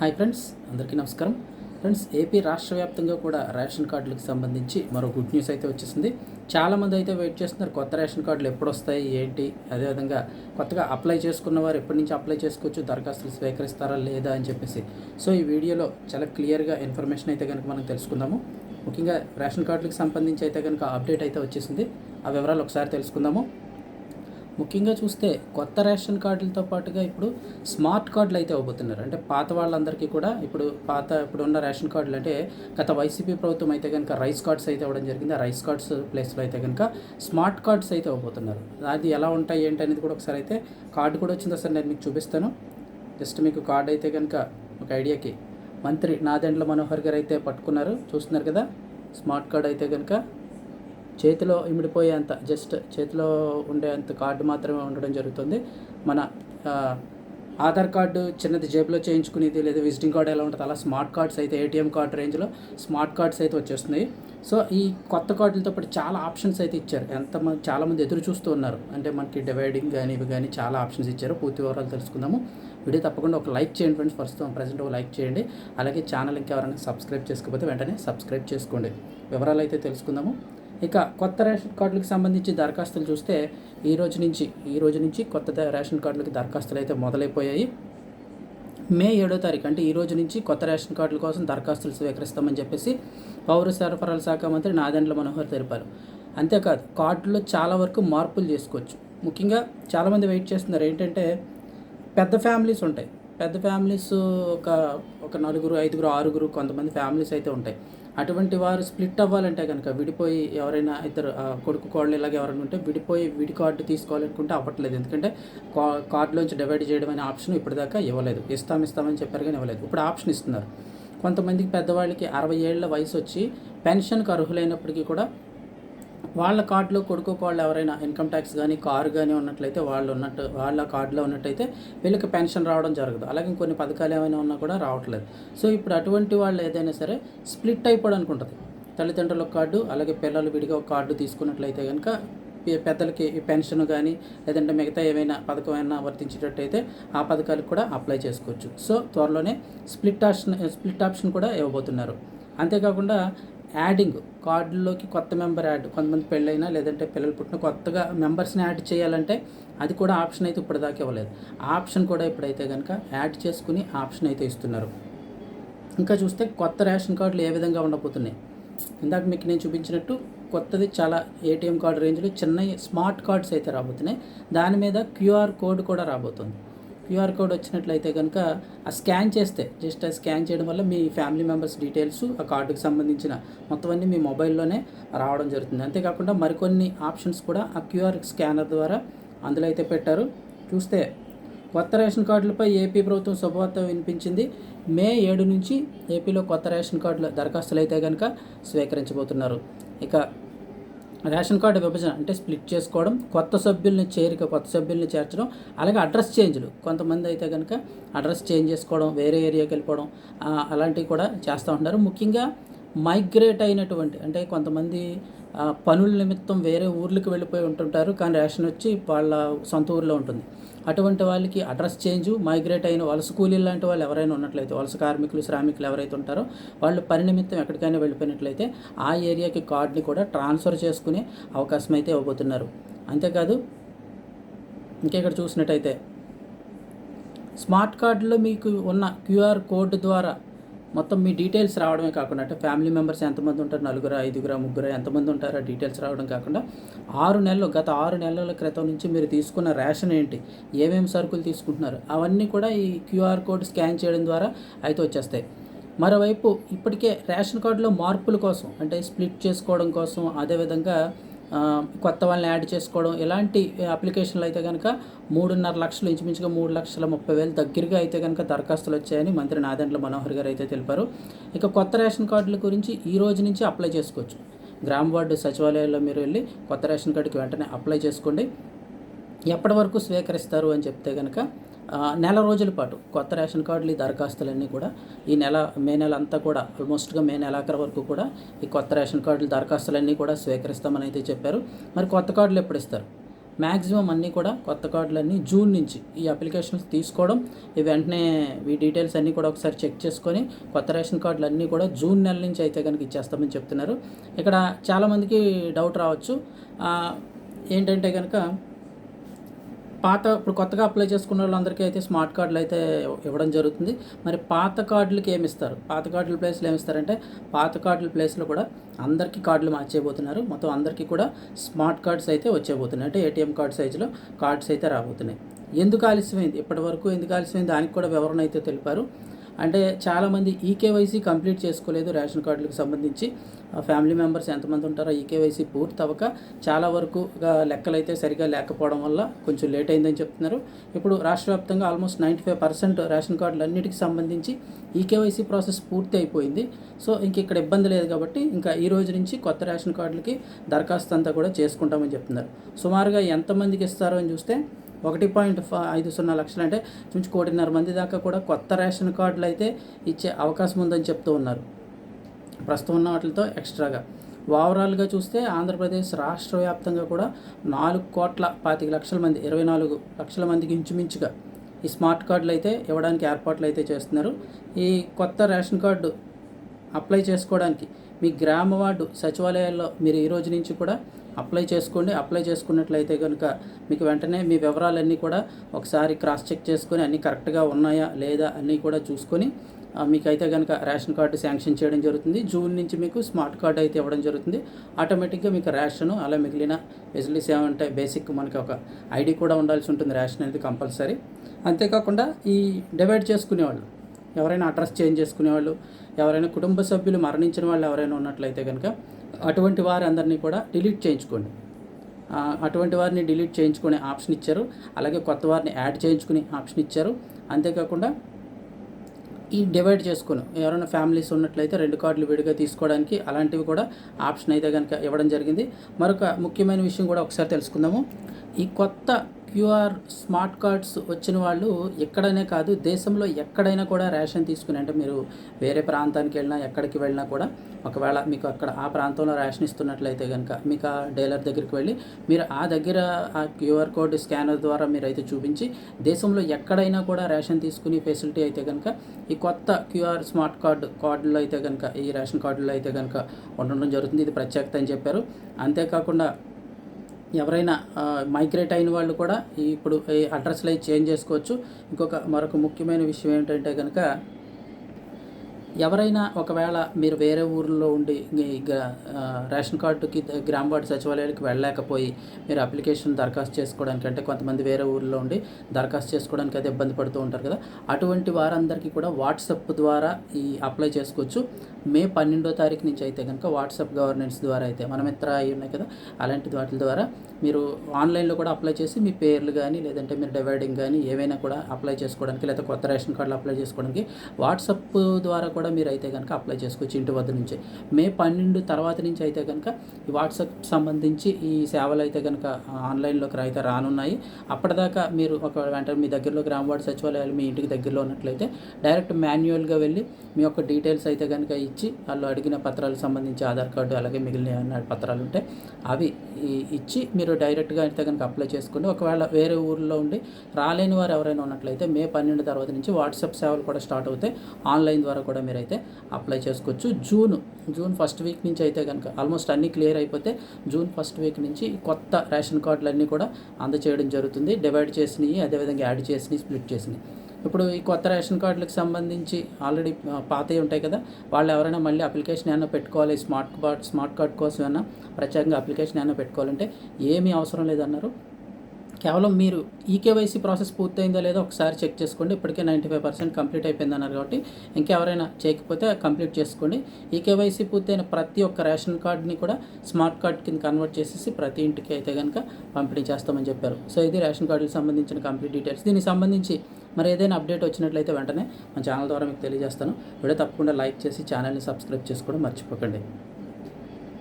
Hi friends అందరికీ నమస్కారం. Friends AP రాష్ట్ర వ్యాప్తంగా కూడా రేషన్ కార్డులకు సంబంధించి మరో గుడ్ న్యూస్ అయితే వచ్చేసింది. చాలామంది అయితే వెయిట్ చేస్తున్నారు కొత్త రేషన్ కార్డులు ఎప్పుడు వస్తాయి ఏంటి? అదేవిధంగా కొత్తగా అప్లై చేసుకున్న వారు ఎప్పటి నుంచి అప్లై చేసుకోవచ్చు దరఖాస్తులు స్వీకరిస్తారా లేదా అని చెప్పేసి. సో ఈ వీడియోలో చాలా క్లియర్గా ఇన్ఫర్మేషన్ అయితే కనుక మనం తెలుసుకుందాము. ముఖ్యంగా రేషన్ కార్డులకు సంబంధించి అయితే కనుక అప్డేట్ అయితే వచ్చేసింది. ఆ వివరాలు ఒకసారి తెలుసుకుందాము. ముఖ్యంగా చూస్తే కొత్త రేషన్ కార్డులతో పాటుగా ఇప్పుడు స్మార్ట్ కార్డులు అయితే ఇవ్వబోతున్నారు అంటే పాత వాళ్ళందరికీ కూడా ఇప్పుడు పాత ఇప్పుడు ఉన్న రేషన్ కార్డులు అంటే గత వైసీపీ ప్రభుత్వం అయితే కనుక రైస్ కార్డ్స్ అయితే ఇవ్వడం జరిగింది. ఆ రైస్ కార్డ్స్ ప్లేస్లో అయితే కనుక స్మార్ట్ కార్డ్స్ అయితే ఇవ్వబోతున్నారు అది ఎలా ఉంటాయి ఏంటి అనేది కూడా ఒకసారి అయితే కార్డు కూడా వచ్చింది సార్ నేను మీకు చూపిస్తాను. జస్ట్ మీకు కార్డు అయితే కనుక ఒక ఐడియాకి. మంత్రి నాదెండ్ల మనోహర్ గారు అయితే పట్టుకున్నారు. చూస్తున్నారు కదా? స్మార్ట్ కార్డ్ అయితే కనుక చేతిలో ఇమిడిపోయేంత జస్ట్ చేతిలో ఉండేంత కార్డు మాత్రమే ఉండడం జరుగుతుంది. మన ఆధార్ కార్డు చిన్నది జేబులో చేయించుకునేది లేదా విజిటింగ్ కార్డు ఎలా ఉంటుంది అలా స్మార్ట్ కార్డ్స్ అయితే ఏటీఎం కార్డ్ రేంజ్లో స్మార్ట్ కార్డ్స్ అయితే వచ్చేస్తున్నాయి. సో ఈ కొత్త కార్డులతో పాటు చాలా ఆప్షన్స్ అయితే ఇచ్చారు. ఎంతమంది చాలామంది ఎదురు చూస్తూ ఉన్నారు. అంటే మనకి డివైడింగ్ కానీ ఇవి కానీ చాలా ఆప్షన్స్ ఇచ్చారు. పూర్తి వివరాలు తెలుసుకుందాము. వీడియో తప్పకుండా ఒక లైక్ చేయండి ఫ్రెండ్స్. ప్రస్తుతం ప్రజెంట్ ఒక లైక్ చేయండి. అలాగే ఛానల్ ఇంకెవరైనా సబ్స్క్రైబ్ చేసుకోకపోతే వెంటనే సబ్స్క్రైబ్ చేసుకోండి. వివరాలు అయితే తెలుసుకుందాము. ఇక కొత్త రేషన్ కార్డులకు సంబంధించి దరఖాస్తులు చూస్తే ఈ రోజు నుంచి ఈ రోజు నుంచి కొత్త రేషన్ కార్డులకి దరఖాస్తులు అయితే మొదలైపోయాయి. మే ఏడో తారీఖు అంటే ఈ రోజు నుంచి కొత్త రేషన్ కార్డుల కోసం దరఖాస్తులు స్వీకరిస్తామని చెప్పేసి పౌర సరఫరాల శాఖ మంత్రి నాదెండ్ల మనోహర్ తెలిపారు. అంతేకాదు కార్డులో చాలా వరకు మార్పులు చేసుకోవచ్చు. ముఖ్యంగా చాలామంది వెయిట్ చేస్తున్నారు ఏంటంటే పెద్ద ఫ్యామిలీస్ ఉంటాయి. పెద్ద ఫ్యామిలీస్ ఒక ఒక నలుగురు ఐదుగురు ఆరుగురు కొంతమంది ఫ్యామిలీస్ అయితే ఉంటాయి. అటువంటి వారు స్ప్లిట్ అవ్వాలంటే కనుక విడిపోయి ఎవరైనా ఇద్దరు కొడుకు కోళ్ళు ఇలాగ ఎవరైనా ఉంటే విడిపోయి విడి కార్డు తీసుకోవాలనుకుంటే అవ్వట్లేదు. ఎందుకంటే కా కార్డులోంచి డివైడ్ చేయడం అనే ఆప్షన్ ఇప్పటిదాకా ఇవ్వలేదు. ఇస్తాం ఇస్తామని చెప్పారు కానీ ఇవ్వలేదు. ఇప్పుడు ఆప్షన్ ఇస్తున్నారు. కొంతమందికి పెద్దవాళ్ళకి అరవై ఏళ్ళ వయసు వచ్చి పెన్షన్కి అర్హులైనప్పటికీ కూడా వాళ్ళ కార్డులో కొడుకు వాళ్ళు ఎవరైనా ఇన్కమ్ ట్యాక్స్ కానీ కారు కానీ ఉన్నట్లయితే వాళ్ళు ఉన్నట్టు వాళ్ళ కార్డులో ఉన్నట్టయితే వీళ్ళకి పెన్షన్ రావడం జరగదు. అలాగే కొన్ని పథకాలు ఏమైనా ఉన్నా కూడా రావట్లేదు. సో ఇప్పుడు అటువంటి వాళ్ళు ఏదైనా సరే స్ప్లిట్ అయిపోవడానికి ఉంటుంది తల్లిదండ్రుల కార్డు అలాగే పిల్లలు విడిగా ఒక కార్డు తీసుకున్నట్లయితే కనుక పెద్దలకి పెన్షన్ కానీ లేదంటే మిగతా ఏమైనా పథకం అయినా వర్తించేటట్టయితే ఆ పథకాలకు కూడా అప్లై చేసుకోవచ్చు. సో త్వరలోనే స్ప్లిట్ ఆప్షన్ స్ప్లిట్ ఆప్షన్ కూడా ఇవ్వబోతున్నారు. అంతేకాకుండా యాడింగ్ కార్డులోకి కొత్త మెంబర్ యాడ్ కొంతమంది పెళ్ళైనా లేదంటే పిల్లలు పుట్టిన కొత్తగా మెంబర్స్ని యాడ్ చేయాలంటే అది కూడా ఆప్షన్ అయితే ఇప్పటిదాకా ఇవ్వలేదు. ఆప్షన్ కూడా ఇప్పుడైతే కనుక యాడ్ చేసుకుని ఆప్షన్ అయితే ఇస్తున్నారు. ఇంకా చూస్తే కొత్త రేషన్ కార్డులు ఏ విధంగా ఉండబోతున్నాయి. ఇందాక మీకు నేను చూపించినట్టు కొత్తది చాలా ఏటీఎం కార్డు రేంజ్లో చిన్న స్మార్ట్ కార్డ్స్ అయితే రాబోతున్నాయి. దాని మీద క్యూఆర్ కోడ్ కూడా రాబోతుంది. క్యూఆర్ కోడ్ వచ్చినట్లయితే కనుక ఆ స్కాన్ చేస్తే జస్ట్ ఆ స్కాన్ చేయడం వల్ల మీ ఫ్యామిలీ మెంబర్స్ డీటెయిల్స్ ఆ కార్డుకి సంబంధించిన మొత్తం అన్నీ మీ మొబైల్లోనే రావడం జరుగుతుంది. అంతేకాకుండా మరికొన్ని ఆప్షన్స్ కూడా ఆ క్యూఆర్ స్కానర్ ద్వారా అందులో అయితే పెట్టారు. చూస్తే కొత్త రేషన్ కార్డులపై ఏపీ ప్రభుత్వం శుభవార్త వినిపించింది. మే ఏడు నుంచి ఏపీలో కొత్త రేషన్ కార్డుల దరఖాస్తులు అయితే కనుక స్వీకరించబోతున్నారు. ఇక రేషన్ కార్డు విభజన అంటే స్ప్లిట్ చేసుకోవడం కొత్త సభ్యుల్ని చేరిక కొత్త సభ్యుల్ని చేర్చడం అలాగే అడ్రస్ చేంజ్లు. కొంతమంది అయితే కనుక అడ్రస్ చేంజ్ చేసుకోవడం వేరే ఏరియాకి వెళ్ళిపోవడం అలాంటివి కూడా చేస్తూ ఉంటారు. ముఖ్యంగా మైగ్రేట్ అయినటువంటి అంటే కొంతమంది పనుల నిమిత్తం వేరే ఊర్లకు వెళ్ళిపోయి ఉంటుంటారు కానీ రేషన్ వచ్చి వాళ్ళ సొంత ఊర్లో ఉంటుంది. అటువంటి వాళ్ళకి అడ్రస్ చేంజ్ మైగ్రేట్ అయిన వలస కూలీలు లాంటి వాళ్ళు ఎవరైనా ఉన్నట్లయితే వలస కార్మికులు శ్రామికులు ఎవరైతే ఉంటారో వాళ్ళు పని నిమిత్తం ఎక్కడికైనా వెళ్ళిపోయినట్లయితే ఆ ఏరియాకి కార్డుని కూడా ట్రాన్స్ఫర్ చేసుకునే అవకాశం అయితే ఇవ్వబోతున్నారు. అంతేకాదు ఇంకా ఇక్కడ చూసినట్టయితే స్మార్ట్ కార్డులో మీకు ఉన్న క్యూఆర్ కోడ్ ద్వారా మొత్తం మీ డీటెయిల్స్ రావడమే కాకుండా అంటే ఫ్యామిలీ మెంబర్స్ ఎంతమంది ఉంటారు? నలుగురు ఐదుగురు ముగ్గురు ఎంతమంది ఉంటారో? డీటెయిల్స్ రావడం కాకుండా ఆరు నెలలు గత ఆరు నెలల క్రితం నుంచి మీరు తీసుకున్న రేషన్ ఏంటి? ఏమేమి సరుకులు తీసుకుంటున్నారు? అవన్నీ కూడా ఈ క్యూఆర్ కోడ్ స్కాన్ చేయడం ద్వారా అయితే వచ్చేస్తాయి. మరోవైపు ఇప్పటికే రేషన్ కార్డులో మార్పుల కోసం అంటే స్ప్లిట్ చేసుకోవడం కోసం అదేవిధంగా కొత్త వాళ్ళని యాడ్ చేసుకోవడం ఇలాంటి అప్లికేషన్లు అయితే కనుక మూడున్నర లక్షలు ఇంచుమించుగా మూడు లక్షల ముప్పై వేలు దగ్గరగా అయితే కనుక దరఖాస్తులు వచ్చాయని మంత్రి నాదెండ్ల మనోహర్ గారు అయితే తెలిపారు. ఇక కొత్త రేషన్ కార్డుల గురించి ఈ రోజు నుంచి అప్లై చేసుకోవచ్చు. గ్రామ వార్డు సచివాలయాల్లో మీరు వెళ్ళి కొత్త రేషన్ కార్డుకి వెంటనే అప్లై చేసుకోండి. ఎప్పటి వరకు స్వీకరిస్తారు అని చెప్తే కనుక నెల రోజుల పాటు కొత్త రేషన్ కార్డులు ఈ దరఖాస్తులన్నీ కూడా ఈ నెల మే నెల అంతా కూడా ఆల్మోస్ట్గా మే నెలాఖరు వరకు కూడా ఈ కొత్త రేషన్ కార్డుల దరఖాస్తులన్నీ కూడా స్వీకరిస్తామని అయితే చెప్పారు. మరి కొత్త కార్డులు ఎప్పుడు ఇస్తారు? మ్యాక్సిమం అన్నీ కూడా కొత్త కార్డులన్నీ జూన్ నుంచి ఈ అప్లికేషన్స్ తీసుకోవడం ఈ వెంటనే ఈ డీటెయిల్స్ అన్నీ కూడా ఒకసారి చెక్ చేసుకొని కొత్త రేషన్ కార్డులు అన్నీ కూడా జూన్ నెల నుంచి అయితే కనుక ఇచ్చేస్తామని చెప్తున్నారు. ఇక్కడ చాలామందికి డౌట్ రావచ్చు. ఏంటంటే కనుక పాత ఇప్పుడు కొత్తగా అప్లై చేసుకున్న వాళ్ళందరికీ అయితే స్మార్ట్ కార్డులు అయితే ఇవ్వడం జరుగుతుంది. మరి పాత కార్డులకి ఏమి ఇస్తారు? పాత కార్డుల ప్లేస్లో ఏమి ఇస్తారంటే పాత కార్డుల ప్లేస్లో కూడా అందరికీ కార్డులు మార్చేయబోతున్నారు. మొత్తం అందరికీ కూడా స్మార్ట్ కార్డ్స్ అయితే వచ్చేయబోతున్నాయి. అంటే ఏటీఎం కార్డ్ సైజులో కార్డ్స్ అయితే రాబోతున్నాయి. ఎందుకు ఆలస్యమైంది? ఇప్పటి వరకు ఎందుకు ఆలస్యమైంది? దానికి కూడా వివరణ అయితే తెలిపారు. అంటే చాలామంది ఈకేవైసీ కంప్లీట్ చేసుకోలేదు రేషన్ కార్డులకు సంబంధించి. ఆ ఫ్యామిలీ మెంబర్స్ ఎంతమంది ఉంటారో ఈకేవైసీ పూర్తి అవ్వక చాలా వరకు లెక్కలు అయితే సరిగా లేకపోవడం వల్ల కొంచెం లేట్ అయిందని చెప్తున్నారు. ఇప్పుడు రాష్ట్ర వ్యాప్తంగా almost ninety five percent ration కార్డులు అన్నిటికి సంబంధించి ఈకేవైసీ ప్రాసెస్ పూర్తి అయిపోయింది. సో ఇంక ఇక్కడ ఇబ్బంది లేదు కాబట్టి ఇంకా ఈ రోజు నుంచి కొత్త రేషన్ కార్డులకి దరఖాస్తు అంతా కూడా చేసుకుంటామని చెప్తున్నారు. సుమారుగా ఎంతమందికి ఇస్తారో అని చూస్తే ఒకటి పాయింట్ ఐదు సున్నా లక్షలు అంటే నుంచి కోటిన్నర మంది దాకా కూడా కొత్త రేషన్ కార్డులు అయితే ఇచ్చే అవకాశం ఉందని చెప్తూ ఉన్నారు. ప్రస్తుతం ఉన్న వాటితో ఎక్స్ట్రాగా. ఓవరాల్గా చూస్తే ఆంధ్రప్రదేశ్ రాష్ట్ర వ్యాప్తంగా కూడా నాలుగు కోట్ల పాతిక లక్షల మంది ఇరవై నాలుగు లక్షల మందికి ఇంచుమించుగా ఈ స్మార్ట్ కార్డులు అయితే ఇవ్వడానికి ఏర్పాట్లు అయితే చేస్తున్నారు. ఈ కొత్త రేషన్ కార్డు అప్లై చేసుకోవడానికి. మీ గ్రామ వార్డు సచివాలయాల్లో మీరు ఈ రోజు నుంచి కూడా అప్లై చేసుకోండి. అప్లై చేసుకున్నట్లయితే కనుక మీకు వెంటనే మీ వివరాలన్నీ కూడా ఒకసారి క్రాస్ చెక్ చేసుకొని అన్నీ కరెక్ట్గా ఉన్నాయా లేదా అన్నీ కూడా చూసుకొని మీకైతే కనుక రేషన్ కార్డు శాంక్షన్ చేయడం జరుగుతుంది. జూన్ నుంచి మీకు స్మార్ట్ కార్డు అయితే ఇవ్వడం జరుగుతుంది. ఆటోమేటిక్గా మీకు రేషను అలా మిగిలిన ఫెసిలిటీస్ ఏమంటే బేసిక్ మనకి ఒక ఐడి కూడా ఉండాల్సి ఉంటుంది. రేషన్ అనేది కంపల్సరీ. అంతేకాకుండా ఈ డివైడ్ చేసుకునేవాళ్ళు ఎవరైనా అడ్రస్ చేంజ్ చేసుకునేవాళ్ళు ఎవరైనా కుటుంబ సభ్యులు మరణించిన వాళ్ళు ఎవరైనా ఉన్నట్లయితే కనుక అటువంటి వారందరినీ కూడా డిలీట్ చేయించుకోండి. అటువంటి వారిని డిలీట్ చేయించుకునే ఆప్షన్ ఇచ్చారు. అలాగే కొత్త వారిని యాడ్ చేయించుకునే ఆప్షన్ ఇచ్చారు. అంతేకాకుండా ఈ డివైడ్ చేసుకుని ఎవరైనా ఫ్యామిలీస్ ఉన్నట్లయితే రెండు కార్డులు విడిగా తీసుకోవడానికి అలాంటివి కూడా ఆప్షన్ అయితే కనుక ఇవ్వడం జరిగింది. మరొక ముఖ్యమైన విషయం కూడా ఒకసారి తెలుసుకుందాము. ఈ కొత్త క్యూఆర్ స్మార్ట్ కార్డ్స్ వచ్చిన వాళ్ళు ఎక్కడనే కాదు దేశంలో ఎక్కడైనా కూడా రేషన్ తీసుకుని అంటే మీరు వేరే ప్రాంతానికి వెళ్ళినా ఎక్కడికి వెళ్ళినా కూడా ఒకవేళ మీకు అక్కడ ఆ ప్రాంతంలో రేషన్ ఇస్తున్నట్లయితే కనుక మీకు ఆ డీలర్ దగ్గరికి వెళ్ళి మీరు ఆ దగ్గర ఆ క్యూఆర్ కోడ్ స్కానర్ ద్వారా మీరు అయితే చూపించి దేశంలో ఎక్కడైనా కూడా రేషన్ తీసుకునే ఫెసిలిటీ అయితే కనుక ఈ కొత్త క్యూఆర్ స్మార్ట్ కార్డు కార్డులో అయితే కనుక ఈ రేషన్ కార్డులో అయితే కనుక ఉండడం జరుగుతుంది. ఇది ప్రత్యేకత అని చెప్పారు. అంతేకాకుండా ఎవరైనా మైగ్రేట్ అయిన వాళ్ళు కూడా ఇప్పుడు ఈ అడ్రస్లు అవి చేంజ్ చేసుకోవచ్చు. ఇంకొక మరొక ముఖ్యమైన విషయం ఏంటంటే కనుక ఎవరైనా ఒకవేళ మీరు వేరే ఊర్లో ఉండి రేషన్ కార్డుకి గ్రామ వార్డు సచివాలయానికి వెళ్ళలేకపోయి మీరు అప్లికేషన్ దరఖాస్తు చేసుకోవడానికి అంటే కొంతమంది వేరే ఊర్లో ఉండి దరఖాస్తు చేసుకోవడానికి అయితే ఇబ్బంది పడుతూ ఉంటారు కదా. అటువంటి వారందరికీ కూడా వాట్సప్ ద్వారా ఈ అప్లై చేసుకోవచ్చు. మే పన్నెండో తారీఖు నుంచి అయితే కనుక వాట్సాప్ గవర్నెన్స్ ద్వారా అయితే మన మిత్ర అయి ఉన్నాయి కదా అలాంటి వాటి ద్వారా మీరు ఆన్లైన్లో కూడా అప్లై చేసి మీ పేర్లు కానీ లేదంటే మీరు డివైడింగ్ కానీ ఏవైనా కూడా అప్లై చేసుకోవడానికి లేదా కొత్త రేషన్ కార్డులు అప్లై చేసుకోవడానికి వాట్సాప్ ద్వారా కూడా మీరు అయితే కనుక అప్లై చేసుకోవచ్చు ఇంటి వద్ద నుంచి. మే పన్నెండు తర్వాత నుంచి అయితే కనుక ఈ వాట్సాప్ సంబంధించి ఈ సేవలు అయితే కనుక ఆన్లైన్లోకి అయితే రానున్నాయి. అప్పటిదాకా మీరు ఒక వెంటనే మీ దగ్గరలో గ్రామ వార్డు సచివాలయాలు మీ ఇంటికి దగ్గరలో ఉన్నట్లయితే డైరెక్ట్ మాన్యువల్గా వెళ్ళి మీ యొక్క డీటెయిల్స్ అయితే కనుక ఇచ్చి వాళ్ళు అడిగిన పత్రాలకు సంబంధించి ఆధార్ కార్డు అలాగే మిగిలిన పత్రాలు ఉంటే అవి ఇచ్చి మీరు డైరెక్ట్గా అయితే కనుక అప్లై చేసుకోండి. ఒకవేళ వేరే ఊర్లో ఉండి రాలేని వారు ఎవరైనా ఉన్నట్లయితే మే పన్నెండు తర్వాత నుంచి వాట్సాప్ సేవలు కూడా స్టార్ట్ అవుతాయి. ఆన్లైన్ ద్వారా కూడా మీరైతే అప్లై చేసుకోవచ్చు. జూన్ జూన్ ఫస్ట్ వీక్ నుంచి అయితే కనుక ఆల్మోస్ట్ అన్నీ క్లియర్ అయిపోతే జూన్ ఫస్ట్ వీక్ నుంచి కొత్త రేషన్ కార్డులన్నీ కూడా అందచేయడం జరుగుతుంది. డివైడ్ చేసినవి అదేవిధంగా యాడ్ చేసినవి స్ప్లిట్ చేసినవి ఇప్పుడు ఈ కొత్త రేషన్ కార్డులకు సంబంధించి ఆల్రెడీ పాతవి ఉంటాయి కదా వాళ్ళు ఎవరైనా మళ్ళీ అప్లికేషన్ ఏమైనా పెట్టుకోవాలి స్మార్ట్ కార్డ్ స్మార్ట్ కార్డ్ కోసం ఏమైనా ప్రత్యేకంగా అప్లికేషన్ ఏమైనా పెట్టుకోవాలంటే ఏమీ అవసరం లేదన్నారు. కేవలం మీరు ఈకేవైసీ ప్రాసెస్ పూర్తయిందో లేదో ఒకసారి చెక్ చేసుకోండి ఇప్పటికే నైంటీ ఫైవ్ పర్సెంట్ కంప్లీట్ అయిపోయింది అన్నారు కాబట్టి ఇంకెవరైనా చేయకపోతే కంప్లీట్ చేసుకోండి. ఈకేవైసీ పూర్తయిన ప్రతి ఒక్క రేషన్ కార్డ్ని కూడా స్మార్ట్ కార్డ్ కింద కన్వర్ట్ చేసేసి ప్రతి ఇంటికి అయితే కనుక పంపిణీ చేస్తామని చెప్పారు. సో ఇది రేషన్ కార్డుకి సంబంధించిన కంప్లీట్ డీటెయిల్స్. దీనికి సంబంధించి మరి ఏదైనా అప్డేట్ వచ్చినట్లయితే వెంటనే మన ఛానల్ ద్వారా మీకు తెలియజేస్తాను. వీడియో తప్పకుండా లైక్ చేసి ఛానల్ని సబ్స్క్రైబ్ చేసుకోవడం మర్చిపోకండి.